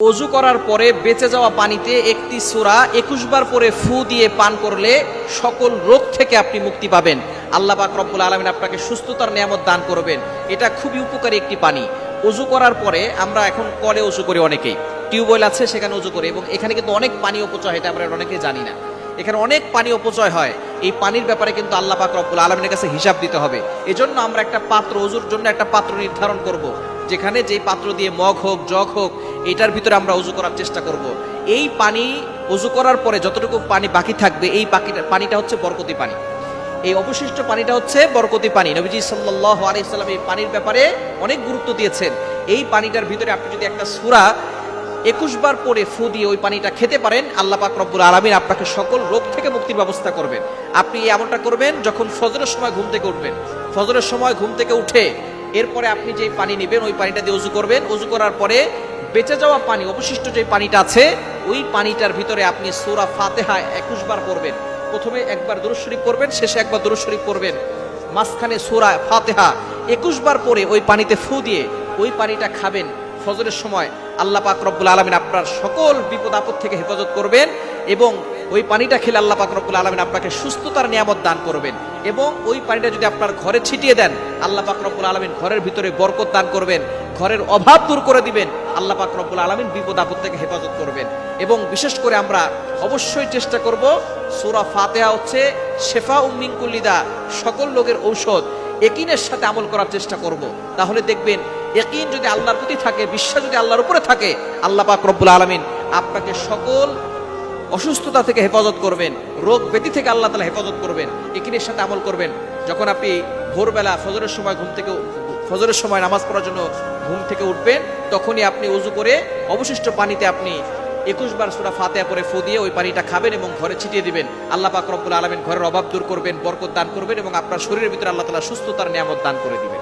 অজু করার পরে বেঁচে যাওয়া পানিতে একটি সুরা একুশ বার পরে ফু দিয়ে পান করলে সকল রোগ থেকে আপনি মুক্তি পাবেন। আল্লাহ পাক রব্বুল আলমিন আপনাকে সুস্থতার নিয়ামত দান করবেন। এটা খুবই উপকারী একটি পানি। অজু করার পরে আমরা এখন কলে অজু করি অনেকেই। টিউবওয়েল আছে, সেখানে অজু করি এবং এখানে কিন্তু অনেক পানি অপচয় এটা আমরা অনেকেই জানি না। এখানে অনেক পানি অপচয় হয়। এই পানির ব্যাপারে কিন্তু আল্লাহ পাক রব্বুল আলমিনের কাছে হিসাব দিতে হবে। এজন্য আমরা একটা পাত্র, অজুর জন্য একটা পাত্র নির্ধারণ করব। যেখানে যেই পাত্র দিয়ে মগ হোক জগ হোক এটার ভিতরে আমরা উজু করার চেষ্টা করব। এই পানি উজু করার পরে যতটুকু পানি বাকি থাকবে, এই বাকিটা পানিটা হচ্ছে বরকতি পানি। এই অবশিষ্ট পানিটা হচ্ছে বরকতি পানি। নবীজি সাল্লাহ আলাইসাল্লাম এই পানির ব্যাপারে অনেক গুরুত্ব দিয়েছেন। এই পানিটার ভিতরে আপনি যদি একটা সুরা একুশ বার পরে ফু দিয়ে ওই পানিটা খেতে পারেন, আল্লাহ পাক রব্বুল আলমিন আপনাকে সকল রোগ থেকে মুক্তির ব্যবস্থা করবেন। আপনি এমনটা করবেন যখন ফজরের সময় ঘুম থেকে উঠবেন। ফজরের সময় ঘুম থেকে উঠে এরপরে আপনি যে পানি নেবেন, ওই পানিটা দিয়ে উজু করবেন। উজু করার পরে বেঁচে যাওয়া পানি, অবশিষ্ট যে পানিটা আছে, ওই পানিটার ভিতরে আপনি সোরা ফাতেহা একুশ বার পড়বেন। প্রথমে একবার দুরুদ শরীফ পড়বেন, শেষে একবার দুরুদ শরীফ পড়বেন। মাঝখানে সোরা ফাতেহা একুশ বার পরে ওই পানিতে ফু দিয়ে ওই পানিটা খাবেন ফজরের সময়। আল্লাহ পাক রব্বুল আলমিন আপনার সকল বিপদ আপদ থেকে হেফাজত করবেন এবং ওই পানিটা খেলে আল্লাহ পাক রব্বুল আলমিন আপনাকে সুস্থতার নিয়ামত দান করবেন। এবং ওই পানিটা যদি আপনার ঘরে ছিটিয়ে দেন, আল্লাহ পাক রব্বুল আলমিন ঘরের ভিতরে বরকত দান করবেন, ঘরের অভাব দূর করে দিবেন, আল্লাহ পাক রব্বুল আলমিন বিপদ আপদ থেকে হেফাজত করবেন। এবং বিশেষ করে আমরা অবশ্যই চেষ্টা করব, সুরা ফাতেহা হচ্ছে শেফা উম্মিংকুল্লিদা সকল লোকের ঔষধ একিনের সাথে আমল করার চেষ্টা করব। তাহলে দেখবেন একিন যদি আল্লাহর প্রতি থাকে, বিশ্বাস যদি আল্লাহর উপরে থাকে, আল্লাহ পাক রব্বুল আলমিন আপনাকে সকল অসুস্থতা থেকে হেফাজত করবেন, রোগ ব্যাধি থেকে আল্লাহ তালা হেফাজত করবেন, একিনের সাথে আমল করবেন। যখন আপনি ভোরবেলা ফজরের সময় ঘুম থেকে ফজরের সময় নামাজ পড়ার জন্য ঘুম থেকে উঠবেন, তখনই আপনি উজু করে অবশিষ্ট পানিতে আপনি একুশ বার সুরা ফাতেহা পরে ফু দিয়ে ওই পানিটা খাবেন এবং ঘরে ছিটিয়ে দিবেন। আল্লাহ পাক রব্বুল আলমিন ঘরের অভাব দূর করবেন, বরকত দান করবেন এবং আপনার শরীরের ভিতরে আল্লাহ তালা সুস্থতার নিয়ামত দান করে দিবেন।